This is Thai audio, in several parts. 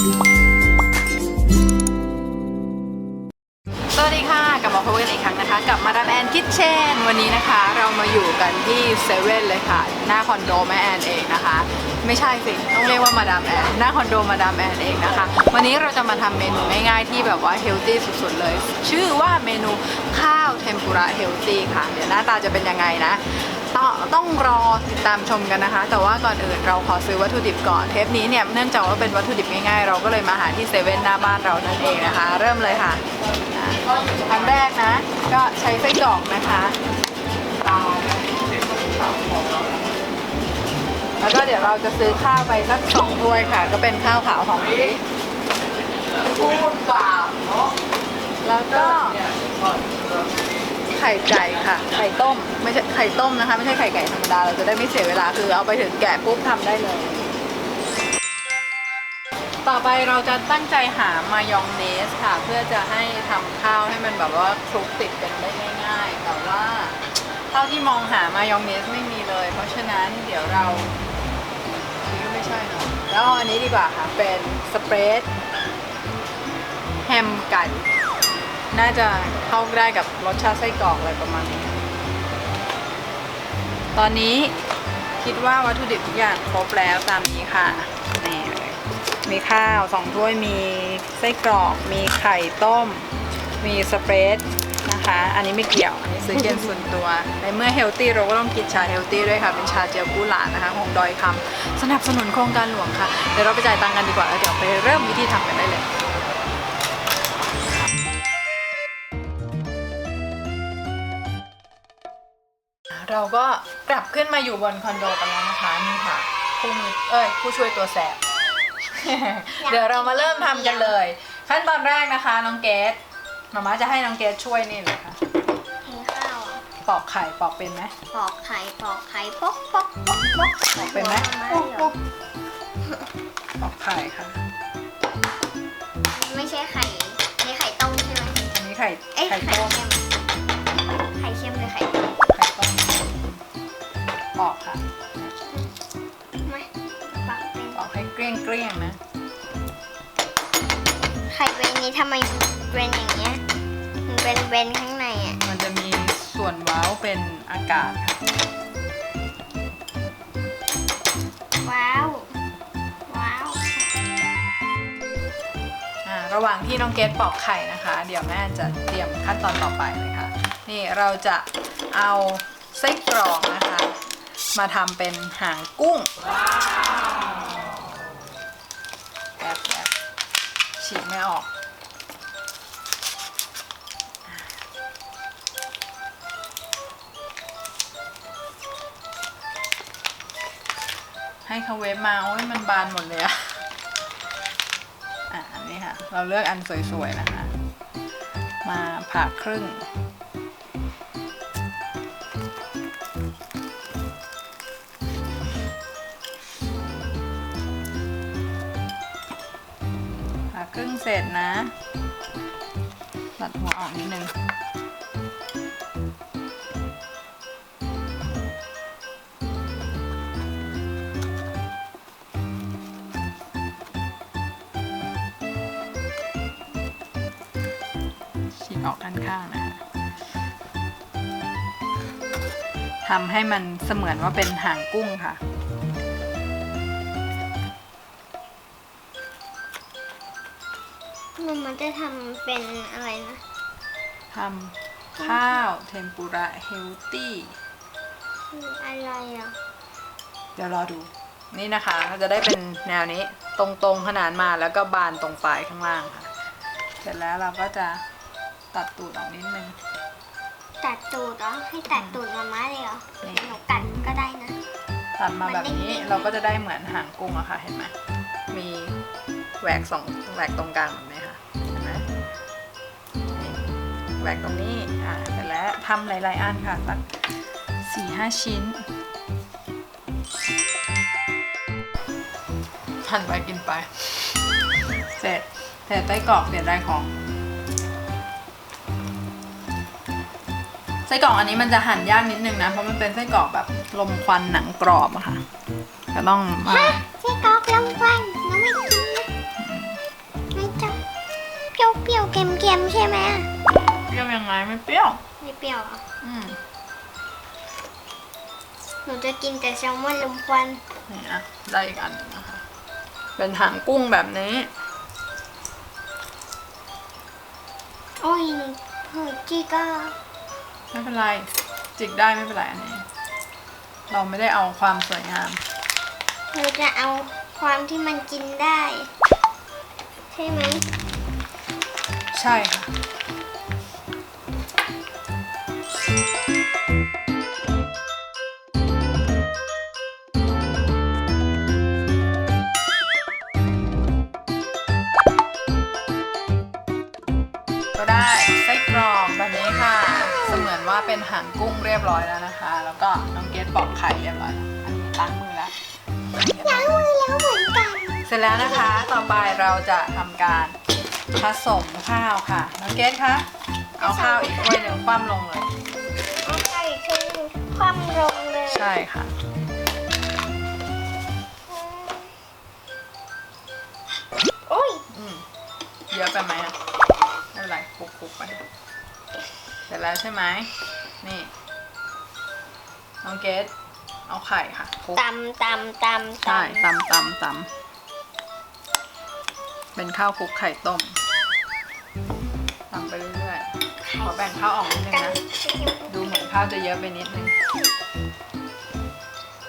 สวัสดีค่ะกลับมาพบกันอีกครั้งนะคะ กับมาดามแอนคิทเช่นวันนี้นะคะ เรามาอยู่กันที่เซเว่นเลยค่ะ หน้าคอนโดแม่แอนเองนะคะ ไม่ใช่สิ ต้องเรียกว่ามาดามแอนหน้าคอนโดมาดามแอนเองนะคะ วันนี้เราจะมาทำเมนูง่ายๆที่แบบว่าเฮลตี้สุดๆเลย ชื่อว่าเมนูข้าวเทมปุระเฮลตี้ค่ะ เดี๋ยวหน้าตาจะเป็นยังไงนะ ต้องต้องรอติดตามชมกันนะคะ แต่ว่าก่อนอื่นเราขอซื้อวัตถุดิบก่อนเทปนี้เนี่ยเนื่องจากว่าเป็นวัตถุดิบง่ายๆ เราก็เลยมาหาที่เซเว่นหน้าบ้านเรานั่นเองนะคะ เริ่มเลยค่ะอะอันแรกนะ ก็ใช้ไส้กรอกนะคะตามแล้วก็เดี๋ยวเราจะซื้อข้าวไปสักสองถ้วยค่ะ ก็เป็นข้าวขาวหอมมะลิพูดเปล่าแล้วก็ ไข่ไก่ค่ะ ไข่ต้ม ไม่ใช่ไข่ต้มนะคะ ไม่ใช่ไข่ไก่ธรรมดา เราจะได้ไม่เสียเวลา คือเอาไปถึงแกะปุ๊บทำได้เลย ต่อไปเราจะตั้งใจหามายองเนสค่ะ เพื่อจะให้ทำข้าวให้มันแบบว่าคลุกติดกันได้ง่าย ๆ แต่ว่าเท่าที่มองหามายองเนสไม่มีเลย เพราะฉะนั้นเดี๋ยวเราอันนี้ก็ไม่ใช่เนอะแล้วอาอันนี้ดีกว่าค่ะ เป็นสเปรดแฮมไก่ น่าจะเข้าได้กับรสชาติไส้กรอกอะไรประมาณนี้ ตอนนี้คิดว่าวัตถุดิบทุกอย่างครบแล้วตามนี้ค่ะนี่เลยมีข้าวสองถ้วยมีไส้กรอก มีไข่ต้ม มีสเปรดนะคะ อันนี้ไม่เกี่ยว อันนี้ซื้อเย็นส่วนตัว ในเมื่อเฮลตี้เราก็ต้องกินชาเฮลตี้ด้วยค่ะ เป็นชาเจียวกู้หลานนะคะของดอยคำสนับสนุนโครงการหลวงค่ะ เดี๋ยวเราไปจ่ายตังค์กันดีกว่าแล้วเดี๋ยวไปเริ่มวิธีทำกันได้เลย เราก็กลับขึ้นมาอยู่บนคอนโดกันแล้วนะคะนี่ค่ะผู้มือเอ้ยผู้ช่วยตัวแสบ เดี๋ยวเรามาเริ่มทำกันเลย ขั้นตอนแรกนะคะน้องเกดมาม่าจะให้น้องเกดช่วยนี่เลยค่ะกินข้าวอะปอกไข่ปอกเป็นไหม ปอกไข่ปอกไข่ปอกปอกปอกปอกปอกเป็นไหม หัวเราะปอกไข่ค่ะไม่ใช่ไข่นี่ไข่ต้มใช่ไหมอันนี้ไข่เอ้ยไข่ไข่ต้ม ปอกค่ะ ไม่ปอกเป็นปอกให้เกลี้ยงเกลี้ยงๆนะ ไข่เวนนี้ทำไมเป็นอย่างเงี้ย มันเป็นเวนข้างในอะ มันจะมีส่วนเว้าเป็นอากาศค่ะ ว้าว ว้าว อ่า ระหว่างที่น้องเกดปอกไข่นะคะ เดี๋ยวแม่จะเตรียมขั้นตอนต่อไปเลยค่ะ นี่เราจะเอาไส้กรอกนะคะ มาทำเป็นหางกุ้งแอบแอบฉีกไม่ออก ให้เขาเวฟมาโอ้ยมันบานหมดเลยอะอะอันนี้ค่ะ เราเลือกอันสวยๆนะคะ มาผ่าครึ่ง ร็จนะ ตัดหัวออกนิดนึง ฉีกออกด้านข้างนะคะทำให้มันเสมือนว่าเป็นหางกุ้งค่ะ มันมันจะทำเป็นอะไรนะ ทำข้าวเทมปุระเฮลตี้อะไรอะ เดี๋ยวรอดู นี่นะคะเราจะได้เป็นแนวนี้ตรงๆขนานมาแล้วก็บานตรงปลายข้างล่างค่ะ เสร็จแล้วเราก็จะตัดตูดออกนิดนึง ตัดตูดเหรอให้ตัดตูดมาม่าเลยเหรอนี่หนูกัดก็ได้นะ ตัดมาแบบนี้เราก็จะได้เหมือนหางกุ้งอะค่ะเห็นไหมมีแหวกสองแหวกตรงกลางแบบ แหวกตรงนี้อ่าเสร็จแล้วทำหลายๆอันค่ะสักสี่ห้าชิ้นทานไปกินไป เสร็จเสร็จไส้กรอกเปลี่ยนได้ของไส้กรอกอันนี้มันจะหั่นยากนิดนึงนะ เพราะมันเป็นไส้กรอกแบบลมควันหนังกรอบอะค่ะ ก็ต้องฮะไส้กรอกลมควันเราไม่กินนะไม่จ้บเปรี้ยวๆเค็มๆใช่ไหม ยังไงไม่เปรี้ยว ไม่เปรี้ยวเหรออืมหนูจะกินแต่แซลมอนลมควันนี่อะได้อีกอันหนึ่งนะคะ เป็นหางกุ้งแบบนี้ โอ้ยหนูหนูจีก็ไม่เป็นไร จิกได้ไม่เป็นไรอันนี้ เราไม่ได้เอาความสวยงาม หนูจะเอาความที่มันกินได้ ใช่ไหม ใช่ค่ะ ก็ได้ไส้กรอกแบบนี้ค่ะ เสมือนว่าเป็นหางกุ้งเรียบร้อยแล้วนะคะ แล้วก็น้องเกดปอกไข่เรียบร้อยแล้วอันนี้ล้างมือแล้ว ล้างมือแล้วเหมือนกัน เสร็จแล้วนะคะ ต่อไปเราจะทำการผสมข้าวค่ะ น้องเกดคะ เอาข้าวอีกถ้วยหนึ่งคว่ำลงเลยเอาไข่ขึ้น คว่ำลงเลยใช่ค่ะ โอ้ยอืมเยอะไปไหมอะไม่เป็นไรคลุกๆไปเสร็จแล้วใช่ไหมนี่น้องเกดเอาไข่ค่ะคลุกตำตำตำใช่ตำตำตำตำเป็นข้าวคลุกไข่ต้ม ขอแบ่งข้าวออกนิดนึงนะ ดูเหมือนข้าวจะเยอะไปนิดนึง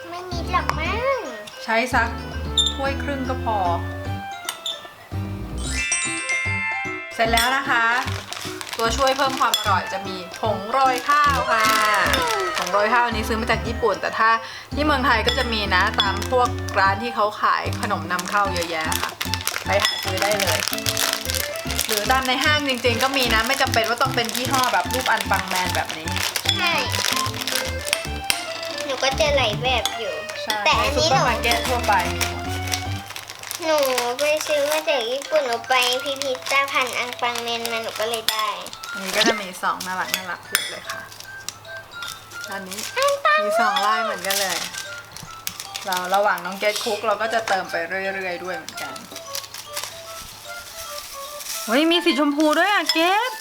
ไม่นิดหรอกมั้งใช้สักถ้วยครึ่งก็พอ เสร็จแล้วนะคะ ตัวช่วยเพิ่มความอร่อยจะมีผงโรยข้าวค่ะ ผงโรยข้าวอันนี้ซื้อมาจากญี่ปุ่น แต่ถ้าที่เมืองไทยก็จะมีนะ ตามพวกร้านที่เขาขายขนมนำเข้าเยอะแยะค่ะ ไปหาซื้อได้เลย หรือตามในห้างจริงๆ ก็มีนะ ไม่จำเป็นว่าต้องเป็นยี่ห้อแบบรูปอันปังแมนแบบนี้ ใช่ หนูก็เจอหลายแบบอยู่ ใช่แต่อันในนี้ซุปหเปอนูร์มาร์เก็ตทั่วไปมีหมดหนูไปซื้อมาจากญี่ปุ่นหนูไปพิพิธภัณฑ์อังปังเมนมาหนูก็เลยได้ อันนี้ก็จะมีสองน่ารักน่ารักเพียบเลยค่ะอันนี้อังปังมีสองลายเหมือนกันเลย เราระหว่างน้องเกดคุกเราก็จะเติมไปเรื่อยๆด้วยเหมือนกัน เฮ้ยมีสีชมพูด้วยอะเกด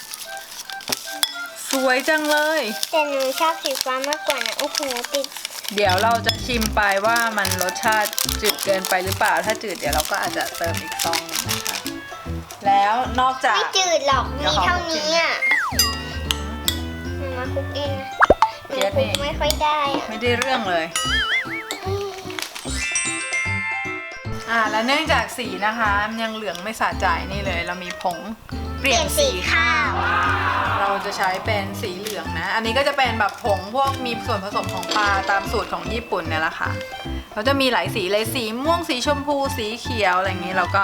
สวยจังเลย แต่หนูชอบสีฟ้ามากกว่านะโอ้โหติดเดี๋ยวเราจะชิมไปว่ามันรสชาติจืดเกินไปหรือเปล่า ถ้าจืดเดี๋ยวเราก็อาจจะเติมอีกซองหนึ่งนะคะ แล้วนอกจาก ไม่จืดหรอกเดี๋มียวขอเท่านี้อะหนูมาคุกเองนะหนูเกรดคุนี่กไม่ค่อยได้อะไม่ได้เรื่องเลย อ่าแล้วเนื่องจากสีนะคะมันยังเหลืองไม่สะใจนี่เลย เรามีผงเปลี่ยนสีข้าว เราจะใช้เป็นสีเหลืองนะ อันนี้ก็จะเป็นแบบผงพวกมีส่วนผสมของปลาตามสูตรของญี่ปุ่นเนี่ยแหละค่ะเราจะมีหลายสีเลยสีม่วงสีชมพูสีเขียวอะไรอย่างนี้เราก็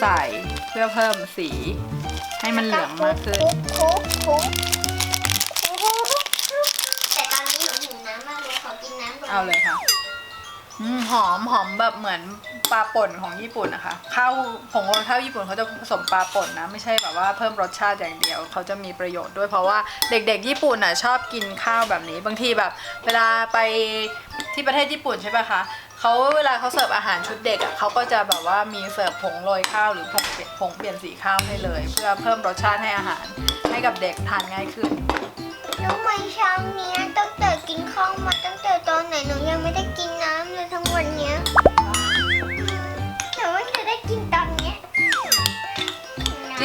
ใส่เพื่อเพิ่มสีให้มันเหลืองมากขึ้น คุกคุกคุกคุกแต่ตอนนี้หนูหิวน้ำมากเลยขอกินน้ำก่อนเอาเลยค่ะอืมหอมหอมแบบเหมือน ปลาป่นของญี่ปุ่นนะคะข้าวผงโรยข้าวญี่ปุ่นเขาจะผสมปลาป่นนะ ไม่ใช่แบบว่าเพิ่มรสชาติอย่างเดียวเขาจะมีประโยชน์ด้วยเพราะว่าเด็กๆ ญี่ปุ่นน่ะชอบกินข้าวแบบนี้ บางทีแบบ เวลาไปที่ประเทศญี่ปุ่นใช่ปะคะเขาเวลาเขาเสิร์ฟอาหารชุดเด็กอะเขาก็จะแบบว่ามีเสิร์ฟผงโรยข้าวหรือผงเปลี่ยนผงเปลี่ยนสีข้าวให้เลย เพื่อเพิ่มรสชาติให้อาหารให้กับเด็กทานง่ายขึ้นรู้ไหมเช้าเนี้ยตั้งแต่กินข้าวมาตั้งแต่ตอนไหนหนูยังไม่ได้กินน้ำเลยทั้งวันเนี้ย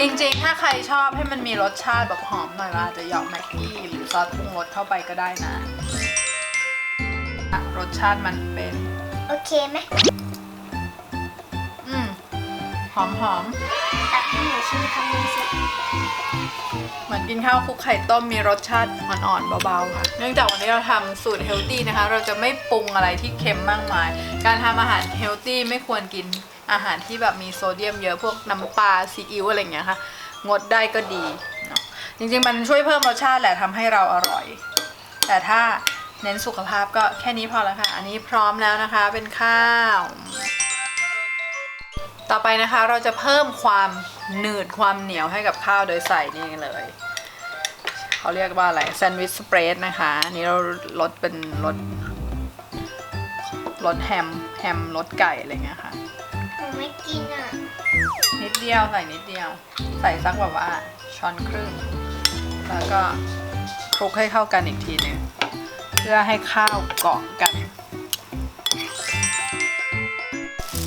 จริงๆ ถ้าใครชอบให้มันมีรสชาติแบบหอมหน่อยเราอาจจะหยอกแม็กกี้หรือซอสปรุงรสเข้าไปก็ได้นะอะรสชาติมันเป็น โอเคไหมอืมหอมหอมตักให้หนูชิมคำนึงสิเหมือนกินข้าวคลุกไข่ต้มมีรสชาติอ่อนๆเบาๆค่ะ เนื่องจากวันนี้เราทำสูตรเฮลตี้นะคะ เราจะไม่ปรุงอะไรที่เค็มมากมาย การทำอาหารเฮลตี้ไม่ควรกิน อาหารที่แบบมีโซเดียมเยอะพวกน้ำปลาซีอิ๊วอะไรเงี้ยค่ะ งดได้ก็ดีเนาะจริงๆมันช่วยเพิ่มรสชาติแหละทำให้เราอร่อย แต่ถ้าเน้นสุขภาพก็แค่นี้พอแล้วค่ะ อันนี้พร้อมแล้วนะคะเป็นข้าว ต่อไปนะคะเราจะเพิ่มความหนืดความเหนียวให้กับข้าวโดยใส่นี่เลยเขาเรียกว่าอะไรแซนด์วิชสเปรดนะคะอันนี้เราลดเป็นรสรสแฮมแฮมรสไก่อะไรเงี้ยค่ะ นูไม่กินอะ นิดเดียวใส่นิดเดียว ใส่สักแบบว่าช้อนครึ่ง แล้วก็คลุกให้เข้ากันอีกทีหนึงเพื่อให้ข้าวเกาะกัน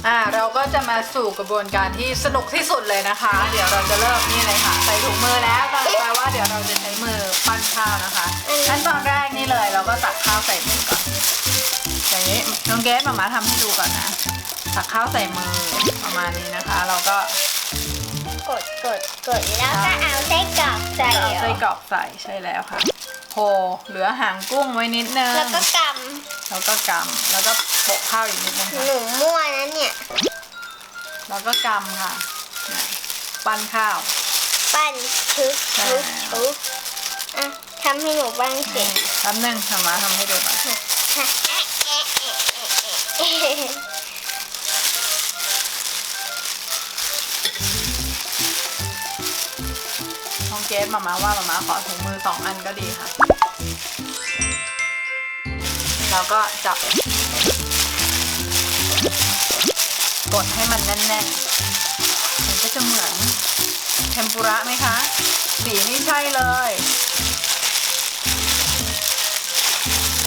อ่าเราก็จะมาสู่กระบวนการที่สนุกที่สุดเลยนะคะ เดี๋ยวเราจะเริ่มนี่เลยค่ะ ใส่ถุงมือแล้วก็แปลว่าเดี๋ยวเราจะใช้มือปั้นข้าวนะคะขั้นตอนแรกนี่เลย เราก็ตักข้าวใส่มือก่อนอย่างนี้น้องเกสมามาทำให้ดูก่อนนะ ตักข้าวใส่มือประมาณนี้นะคะ เราก็กดกดกดแล้วก็เอาไส้กรอกใส่เอาไส้กรอกใส่ใช่แล้วค่ะโหเหลือหางกุ้งไว้นิดนึงแล้วก็กแล้วก็กำแล้วก็โปะข้าวอีกนิดนึงำหค่ะนูมั่วนะเนี่ยแล้วก็กำค่ะเนี่ยปั้นข้าว ปั้นชุบชุบชุบอะทำให้หนูบ้างสินี่แป๊บนึงทำมาทำให้ดูก่อนน้อง เกสมามาว่ามามาขอถุงมือสองอันก็ดีค่ะ แล้วก็จับ กดให้มันแน่นๆมันก็จะเหมือนเทมปุระไหมคะ สีนี่ใช่เลย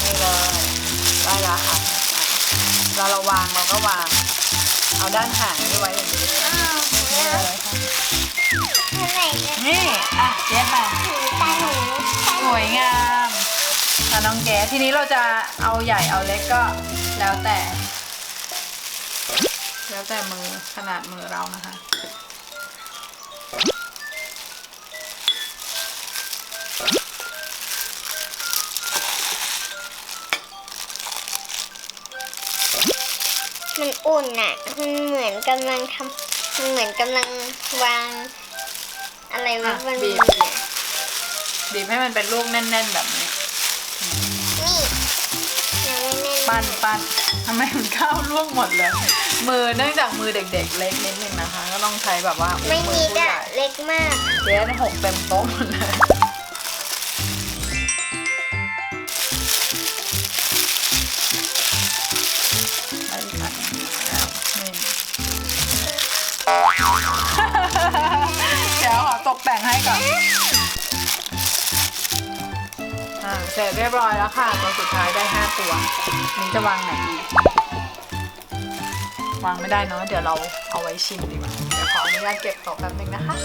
นี่เลยได้แล้วค่ะเราเราวางเราก็วาง เอาด้านห่างนี่ไว้อย่างนี้อ้าวนี่แล้วเลยค่ะเมื่อไหร่จะนี่อะเจ๊มาถึงตาหนูตาหสนูวยงามค่ะน้องเกสทีนี้เราจะเอาใหญ่เอาเล็กก็แล้วแต่ แล้วแต่มือขนาดมือเรานะคะ มันอุ่นอะมันเหมือนกำลังทำมันเหมือนกำลังวาง อะไรไว้อะบนบีมืบอบีบให้มันเป็นลูกแน่นๆแบบนี้ นี่ยังไม่แน่นปั้นปั้นทำไมมันข้าวล่วงหมดเลย มือเนื่องจากมือเด็กๆ เล็กนิดนึงนะคะ ก็ต้องใช้แบบว่าไม่มืนิอดผู้ใหอะญ่เล็กมาก เจ๊หกเต็มโต๊ะหมดเลย กแต่งให้ก่อนอ่าเสร็จเรียบร้อยแล้วค่ะ ตัวสุดท้ายได้ 5 ตัวนี้จะวางไหนดีวางไม่ได้เนาะเดี๋ยวเราเอาไว้ชิมดีกว่าเดี๋ยวขออนุญาตเก็บโต๊ะแป๊บนึงนะคะ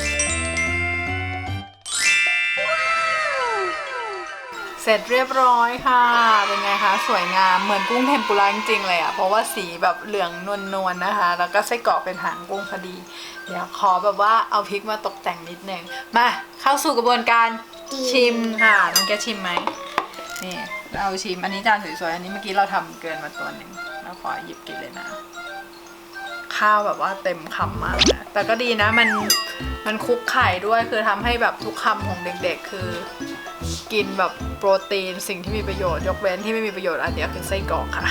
เสร็จเรียบร้อยค่ะ เป็นไงคะ สวยงาม เหมือนกุ้งเทมปุระจริงๆเลยอะ่ะ เพราะว่าสีแบบเหลืองนวลๆนะคะ แล้วก็ไส้กรอกเป็นหางกุ้งพอดี เดี๋ยวขอแบบว่าเอาพริกมาตกแต่งนิดนึง มาเข้าสู่กระบวนการชิมค่ะ น้องแกชิมไหม นี่เราชิม อันนี้จานสวยๆ อันนี้เมื่อกี้เราทำเกินมาตัวหนึ่งแล้วขอหยิบกินเลยนะ ข้าวแบบว่าเต็มคำมากนะแต่ก็ดีนะมันมันคลุกไข่ด้วย คือทำให้แบบทุกคำของเด็ก ๆ คือกินแบบ โปรตีนสิ่งที่มีประโยชน์ ยกเว้นที่ไม่มีประโยชน์อันเดียวคือไส้กรอกค่ะ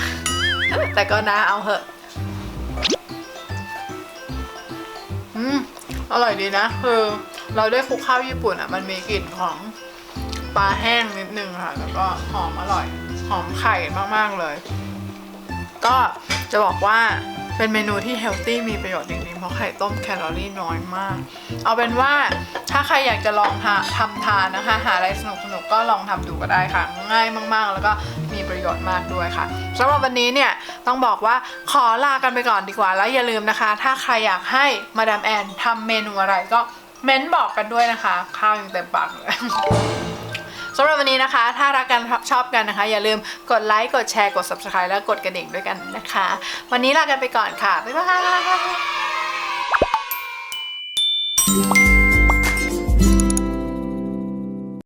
แต่ก็นะเอาเหอะอืมอร่อยดีนะคือเราได้คลุกข้าวญี่ปุ่นอะ มันมีกลิ่นของปลาแห้งนิดนึงค่ะ แล้วก็หอมอร่อย หอมไข่มาก ๆ เลย ก็จะบอกว่า เป็นเมนูที่เฮลตี้มีประโยชน์จริงๆ เพราะไข่ต้มแคลอรี่น้อยมาก เอาเป็นว่าถ้าใครอยากจะลองทาทำทานนะคะ หาอะไรสนุกๆก็ลองทำดูก็ได้ค่ะ ง่ายมากๆ แล้วก็มีประโยชน์มากด้วยค่ะสำหรับวันนี้เนี่ยต้องบอกว่าขอลากันไปก่อนดีกว่าแล้วอย่าลืมนะคะ ถ้าใครอยากให้มาดามแอนทำเมนูอะไรก็เม้นบอกกันด้วยนะคะ ข้าวยังเต็มปากเลย สำหรับวันนี้นะคะ ถ้ารักกันชอบกันนะคะ อย่าลืมกดไลค์กดแชร์กด subscribe แล้วกดกระดิ่งด้วยกันนะคะ วันนี้ลากันไปก่อนค่ะบ๊ายบาย